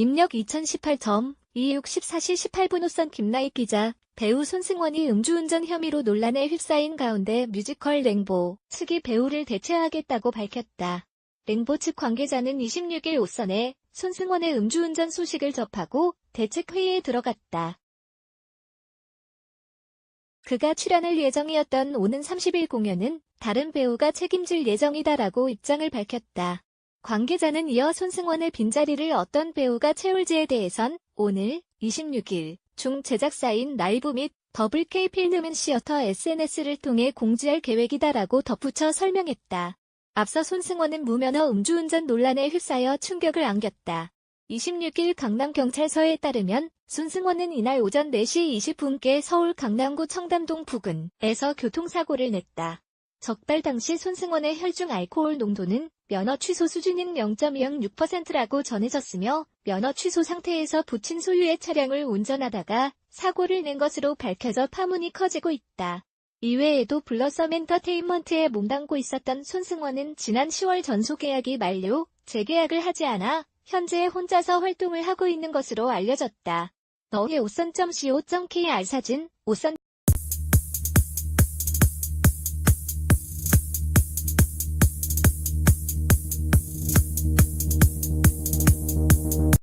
입력 2018점 264시 18분 오선 김나익 기자 배우 손승원이 음주운전 혐의로 논란에 휩싸인 가운데 뮤지컬 랭보 측이 배우를 대체하겠다고 밝혔다. 랭보 측 관계자는 26일 오선에 손승원의 음주운전 소식을 접하고 대책회의에 들어갔다. 그가 출연할 예정이었던 오는 30일 공연은 다른 배우가 책임질 예정이다라고 입장을 밝혔다. 관계자는 이어 손승원의 빈자리를 어떤 배우가 채울지에 대해선 오늘 26일 중 제작사인 라이브 및 더블K 필드맨 시어터 SNS를 통해 공지할 계획이다라고 덧붙여 설명했다. 앞서 손승원은 무면허 음주운전 논란에 휩싸여 충격을 안겼다. 26일 강남경찰서에 따르면 손승원은 이날 오전 4시 20분께 서울 강남구 청담동 부근에서 교통사고를 냈다. 적발 당시 손승원의 혈중 알코올 농도는 면허 취소 수준인 0.06%라고 전해졌으며 면허 취소 상태에서 부친 소유의 차량을 운전하다가 사고를 낸 것으로 밝혀져 파문이 커지고 있다. 이외에도 블러썸 엔터테인먼트에 몸담고 있었던 손승원은 지난 10월 전소 계약이 만료, 재계약을 하지 않아 현재 혼자서 활동을 하고 있는 것으로 알려졌다. 너의 오선.co.kr 사진, 오선